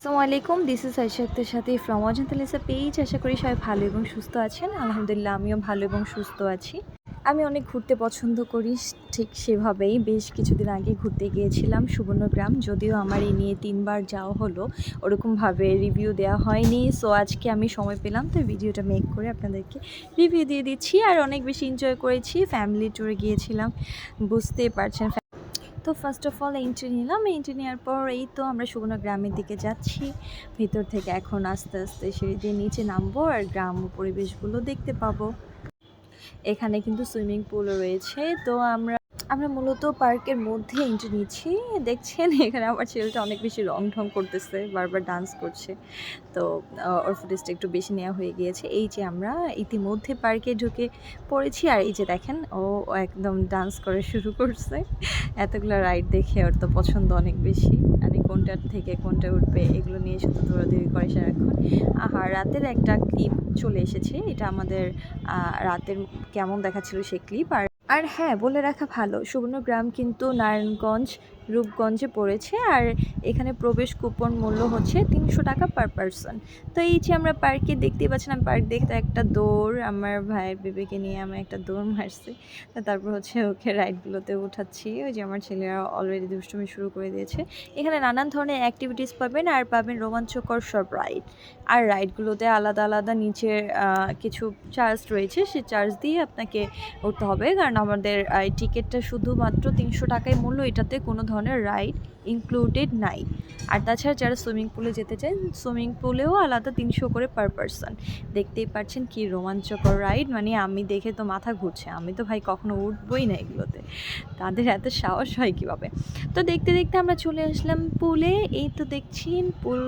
আসসালামু আলাইকুম this is আইশাক্তের সাথে ফ্রম অজন্তালিসা পেজ আশা করি সবাই ভালো এবং সুস্থ আছেন। আলহামদুলিল্লাহ, আমিও ভালো এবং সুস্থ আছি। আমি অনেক ঘুরতে পছন্দ করি, ঠিক সেভাবেই। বেশ কিছুদিন আগে ঘুরতে গিয়েছিলাম সুবর্ণগ্রাম, যদিও আমার এই নিয়ে তিনবার যাওয়া হলো। ওরকমভাবে রিভিউ দেওয়া হয়নি। সো আজকে আমি সময় পেলাম, তো ভিডিওটা মেক করে আপনাদেরকে রিভিউ দিয়ে দিচ্ছি। আর অনেক বেশি এনজয় করেছি ফ্যামিলি ট্যুরে গিয়েছিলাম। বুঝতেই পারছেন তো ফার্স্ট অফ অল এন্ট্রি নিলাম। এন্ট্রি নেওয়ার পর এই তো আমরা সুবর্ণ গ্রামের দিকে যাচ্ছি। ভিতর থেকে এখন আস্তে আস্তে সিঁড়ি দিয়ে নিচে নামবো আর গ্রাম পরিবেশগুলো দেখতে পাবো। এখানে কিন্তু সুইমিং পুলও রয়েছে। তো আমরা আমরা মূলত পার্কের মধ্যে এন্ট্রি নিচ্ছি। দেখছেন, এখানে আমার ছেলেটা অনেক বেশি রং ঢং করতেছে, বারবার ডান্স করছে। তো ওর ফুটেজটা একটু বেশি নেওয়া হয়ে গিয়েছে। এই যে আমরা ইতিমধ্যে পার্কে ঢুকে পড়েছি, আর এই যে দেখেন, ও একদম ডান্স করে শুরু করছে। এতগুলো রাইড দেখে ওর তো পছন্দ অনেক বেশি। মানে কোনটার থেকে কোনটা উঠবে, এগুলো নিয়ে শুধু দৌড়াদৌড়ি করে সারাক্ষণ। আর রাতের একটা ক্লিপ চলে এসেছে। এটা আমাদের রাতের কেমন দেখাচ্ছিল সেই ক্লিপ আর আর হ্যাঁ বলে রাখা ভালো। সুবর্ণগ্রাম কিন্তু নারায়ণগঞ্জ রূপগঞ্জে পড়েছে আর এখানে প্রবেশ কুপন মূল্য হচ্ছে তিনশো টাকা পার পারসন তো এই যে আমরা পার্কে দেখতেই পাচ্ছেন, আমি পার্ক দেখতে একটা দৌড়, আমার ভাইয়ের বেবিকে নিয়ে আমি একটা দৌড় মারছি। তারপর হচ্ছে ওকে রাইডগুলোতে উঠাচ্ছি। ওই যে আমার ছেলেরা অলরেডি দুষ্টুমি শুরু করে দিয়েছে। এখানে নানান ধরনের অ্যাক্টিভিটিস পাবেন আর পাবেন রোমাঞ্চকর সব রাইড আর রাইডগুলোতে আলাদা আলাদা নিচের কিছু চার্জ রয়েছে, সে চার্জ দিয়ে আপনাকে উঠতে হবে। কারণ আমাদের টিকিটটা শুধুমাত্র তিনশো টাকায় মূল্য, এটাতে কোনো ধরনের রাইড ইনক্লুডেড নাই। আর তাছাড়া যারা সুইমিং পুলে যেতে চান সুইমিং পুলেও আলাদা তিনশো করে পার পারসন দেখতেই পাচ্ছেন কি রোমাঞ্চকর রাইড মানে আমি দেখে তো মাথা ঘুরছে। আমি তো ভাই কখনো উঠবই না এগুলোতে। তাদের এত সাহস হয় কীভাবে? তো দেখতে দেখতে আমরা চলে আসলাম পুলে এই তো দেখছি পুল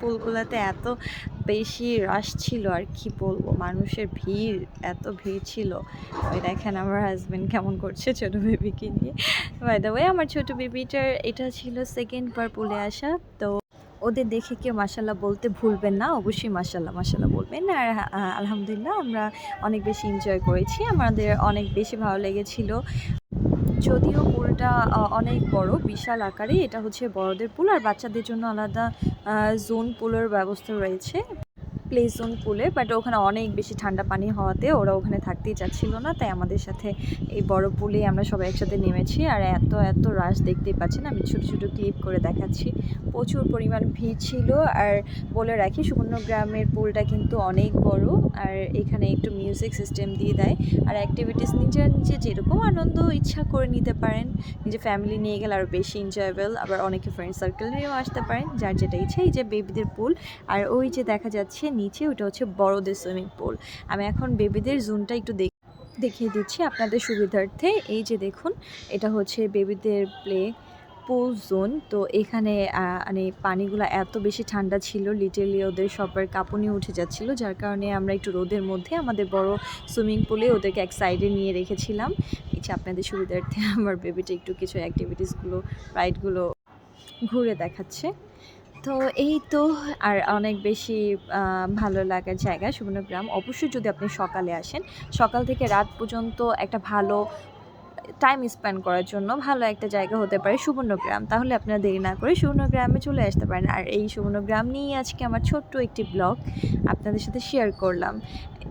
পুলগুলোতে এত বেশি রাশ ছিল আর কি বলব? মানুষের ভিড়, এত ভিড় ছিল। ওই দেখেন আমার হাজব্যান্ড কেমন করছে ছোটো বেবিকে নিয়ে। বাই দ্য ওয়ে আমার ছোটো বেবিটার এটা ছিল সেকেন্ড বার পুলে আসা। তো ওদের দেখে কেউ মাসাল্লাহ বলতে ভুলবেন না, অবশ্যই মাসাল্লাহ মাসাল্লাহ বলবেন। আর আলহামদুলিল্লাহ আমরা অনেক বেশি এনজয় করেছি। আমাদের অনেক বেশি ভালো লেগেছিল। যদিও পুলটা অনেক বড়, বিশাল আকারে, এটা হচ্ছে বড়দের পুল, আর বাচ্চাদের জন্য আলাদা জোন পুলের ব্যবস্থা রয়েছে। প্লে জোন পুলে বাট ওখানে অনেক বেশি ঠান্ডা পানি হওয়াতে ওরা ওখানে থাকতেই চাচ্ছিল না, তাই আমাদের সাথে এই বড় পুলে আমরা সবাই একসাথে নেমেছি আর এত এত রাশ দেখতেই পাচ্ছেন, আমি ছোটো ছোটো ক্লিপ করে দেখাচ্ছি। প্রচুর পরিমাণ ভিড় ছিল আর বলে রাখি, সুবর্ণগ্রামের পুলটা কিন্তু অনেক বড় আর এখানে একটু মিউজিক সিস্টেম দিয়ে দেয় আর অ্যাক্টিভিটিস নিজের নিজে যেরকম আনন্দ, ইচ্ছা করে নিতে পারেন। নিজে ফ্যামিলি নিয়ে গেলে আরও বেশি এনজয়েবল আবার অনেকে ফ্রেন্ড সার্কেল নিয়েও আসতে পারেন, যার যেটা ইচ্ছে, এই যে বেবিদের পুল। আর ওই যে দেখা যাচ্ছে নিচে ওটা হচ্ছে বড়দের সুইমিং পুল। আমি এখন বেবিদের জোনটা একটু দেখ দেখিয়ে দিচ্ছি আপনাদের সুবিধার্থে। এই যে দেখুন, এটা হচ্ছে বেবিদের প্লে পুল জোন তো এখানে মানে পানিগুলো এত বেশি ঠান্ডা ছিল লিটারলি ওদের সবার কাঁপুনি উঠে যাচ্ছিল, যার কারণে আমরা একটু রোদের মধ্যে আমাদের বড় সুইমিং পুলে ওদেরকে এক সাইডে নিয়ে রেখেছিলাম। এই যে আপনাদের সুবিধার্থে আমার বেবিটা একটু কিছু অ্যাক্টিভিটিসগুলো রাইডগুলো ঘুরে দেখাচ্ছে। তো এই তো আর অনেক বেশি ভালো লাগার জায়গা সুবর্ণগ্রাম। অবশ্যই যদি আপনি সকালে আসেন, সকাল থেকে রাত পর্যন্ত একটা ভালো টাইম স্পেন্ড করার জন্য ভালো একটা জায়গা হতে পারে সুবর্ণগ্রাম। তাহলে আপনারা দেরি না করে সুবর্ণগ্রামে চলে আসতে পারেন। আর এই সুবর্ণগ্রাম নিয়ে আজকে আমার ছোট্ট একটি ব্লগ আপনাদের সাথে শেয়ার করলাম।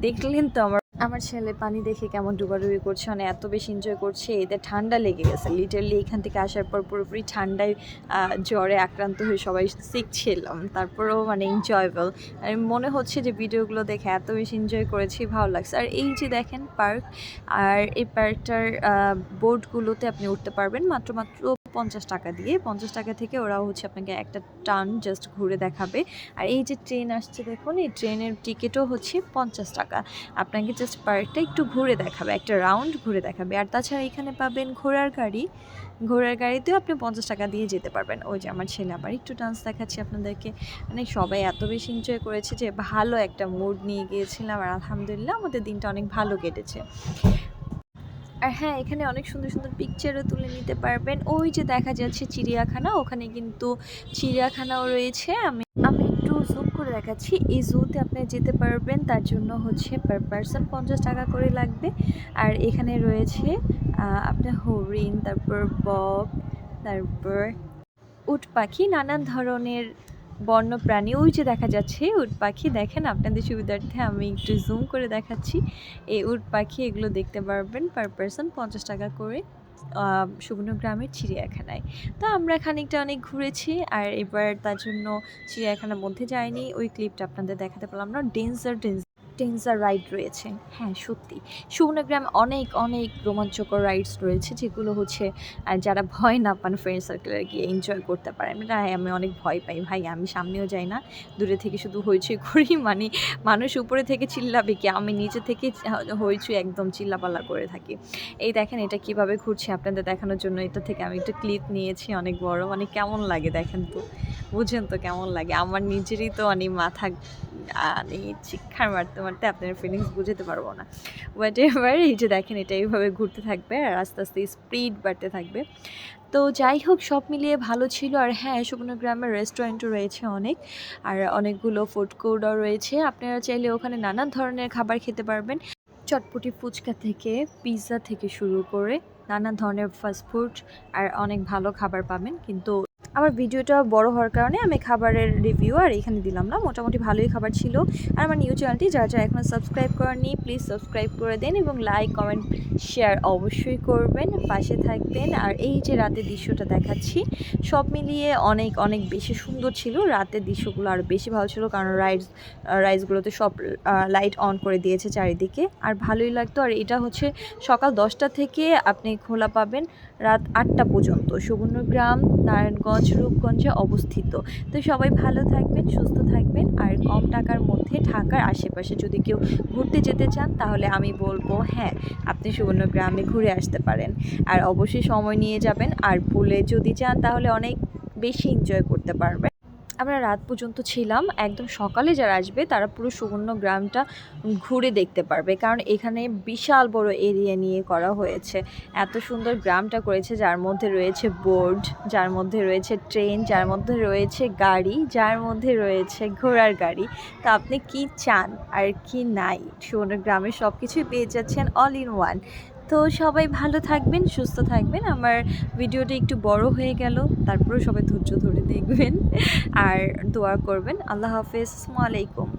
দেখলেন তো আমার আমার ছেলে পানি দেখে কেমন ডুবাডুবি করছে মানে এত বেশি এনজয় করছে, এদের ঠান্ডা লেগে গেছে। লিটারলি এখান থেকে আসার পর পুরোপুরি ঠান্ডায় জ্বরে আক্রান্ত হয়ে সবাই সিক ছিলাম। তারপরেও মানে এনজয়েবল আর মনে হচ্ছে যে ভিডিওগুলো দেখে এত বেশি এনজয় করেছি, ভালো লাগছে। আর এই যে দেখেন পার্ক আর এই পার্কটার বোর্ডগুলোতে আপনি উঠতে পারবেন। মাত্র মাত্র পঞ্চাশ টাকা দিয়ে, পঞ্চাশ টাকা থেকে ওরা হচ্ছে আপনাকে একটা টান জাস্ট ঘুরে দেখাবে। আর এই যে ট্রেন আসছে দেখুন, এই ট্রেনের টিকিটও হচ্ছে পঞ্চাশ টাকা। আপনাকে জাস্ট পার্কটা একটু ঘুরে দেখাবে, একটা রাউন্ড ঘুরে দেখাবে। আর তাছাড়া এখানে পাবেন ঘোড়ার গাড়ি। ঘোড়ার গাড়িতেও আপনি পঞ্চাশ টাকা দিয়ে যেতে পারবেন। ওই যে আমার ছেলে, আবার একটু ডান্স দেখাচ্ছি আপনাদেরকে। মানে সবাই এত বেশি এনজয় করেছে যে ভালো একটা মুড নিয়ে গিয়েছিলাম। আর আলহামদুলিল্লাহ আমাদের দিনটা অনেক ভালো কেটেছে। আর হ্যাঁ এখানে অনেক সুন্দর সুন্দর পিকচারও তুলে নিতে পারবেন। ওই যে দেখা যাচ্ছে চিড়িয়াখানা, ওখানে কিন্তু চিড়িয়াখানাও রয়েছে। আমি আমি একটু জুম করে দেখাচ্ছি। এই জুতে আপনি যেতে পারবেন, তার জন্য হচ্ছে পার পার্সন পঞ্চাশ টাকা করে লাগবে। আর এখানে রয়েছে আপনার হরিণ, তারপর বক, তারপর উট পাখি, নানান ধরনের বন্য প্রাণী ওই যে দেখা যাচ্ছে, উট পাখি। দেখেন আপনাদের সুবিধার্থে আমি একটু জুম করে দেখাচ্ছি। এই উট পাখি, এগুলো দেখতে পারবেন পার পারসন পঞ্চাশ টাকা করে সুবর্ণগ্রামের চিড়িয়াখানায়। তো আমরা খানিকটা অনেক ঘুরেছি আর এবার তার জন্য চিড়িয়াখানার মধ্যে যাইনি। ওই ক্লিপটা আপনাদের দেখাতে পারলাম। না ডেঞ্জার ডেঞ্জার রাইড রয়েছে। হ্যাঁ সত্যি। সুবর্ণগ্রামে অনেক অনেক রোমাঞ্চকর রাইডস রয়েছে, যেগুলো হচ্ছে যারা ভয় না পান ফ্রেন্ড সার্কেলে গিয়ে এনজয় করতে পারেন না, আমি অনেক ভয় পাই। ভাই, আমি সামনেও যাই না। দূরে থেকে শুধু হইচই করি মানে মানুষ উপরে থেকে চিল্লাবে কি? আমি নিচে থেকে হইচই একদম চিল্লাপাল্লা করে থাকি। এই দেখেন, এটা কীভাবে ঘুরছে আপনাদের দেখানোর জন্য। এটা থেকে আমি একটা ক্লিপ নিয়েছি, অনেক বড়। মানে কেমন লাগে দেখেন তো। বুঝেন তো কেমন লাগে। আমার নিজেরই তো অনেক মাথা মানে চিৎকার মারতে মারতে আপনার ফিলিংস বুঝতে পারব না। হোয়াট এভার এই যে দেখেন, এটা এইভাবে ঘুরতে থাকবে আর আস্তে আস্তে স্পিড বাড়তে থাকবে। তো যাই হোক, সব মিলিয়ে ভালো ছিল আর হ্যাঁ সুবর্ণগ্রামের রেস্টুরেন্টও রয়েছে অনেক আর অনেকগুলো ফুড কোর্টও রয়েছে। আপনারা চাইলে ওখানে নানান ধরনের খাবার খেতে পারবেন। চটপটি ফুচকা থেকে পিৎজা থেকে শুরু করে নানা ধরনের ফাস্টফুড আর অনেক ভালো খাবার পাবেন। কিন্তু আমার ভিডিওটা বড় হওয়ার কারণে আমি খাবারের রিভিউ আর এখানে দিলাম না। মোটামুটি ভালোই খাবার ছিল। আর আমার নিউ চ্যানেলটি যারা যারা এখনও সাবস্ক্রাইব করেননি প্লিজ সাবস্ক্রাইব করে দেন এবং লাইক কমেন্ট শেয়ার অবশ্যই করবেন। পাশে থাকবেন। আর এই যে রাতের দৃশ্যটা দেখাচ্ছি, সব মিলিয়ে অনেক অনেক বেশি সুন্দর ছিল। রাতের দৃশ্যগুলো আরও বেশি ভালো ছিল কারণ রাইডস রাইডসগুলোতে সব লাইট অন করে দিয়েছে চারিদিকে। আর ভালোই লাগতো। আর এটা হচ্ছে সকাল দশটা থেকে আপনি খোলা পাবেন রাত আটটা পর্যন্ত। সুবর্ণগ্রাম, নারায়ণগঞ্জ রূপগঞ্জে অবস্থিত। তো সবাই ভালো থাকবেন, সুস্থ থাকবেন আর কম টাকার মধ্যে ঢাকার আশেপাশে যদি কেউ ঘুরতে যেতে চান তাহলে আমি বলব হ্যাঁ আপনি সুবর্ণ গ্রামে ঘুরে আসতে পারেন। আর অবশ্যই সময় নিয়ে যাবেন আর পুলে যদি চান তাহলে অনেক বেশি এনজয় করতে পারবেন। আমরা রাত পর্যন্ত ছিলাম। একদম সকালে যারা আসবে, তারা পুরো সুবর্ণ গ্রামটা ঘুরে দেখতে পারবে। কারণ এখানে বিশাল বড় এরিয়া নিয়ে করা হয়েছে। এত সুন্দর গ্রামটা করেছে, যার মধ্যে রয়েছে বোর্ড, যার মধ্যে রয়েছে ট্রেন, যার মধ্যে রয়েছে গাড়ি, যার মধ্যে রয়েছে ঘোড়ার গাড়ি। তা আপনি কি চান আর কি নাই? সুবর্ণ গ্রামের সব কিছুই পেয়ে যাচ্ছেন অল ইন ওয়ান তো সবাই ভালো থাকবেন, সুস্থ থাকবেন। আমার ভিডিওটা একটু বড় হয়ে গেল, তারপরেও সবাই ধৈর্য ধরে দেখবেন আর দোয়া করবেন। আল্লাহ হাফেজ, আসসালামু আলাইকুম।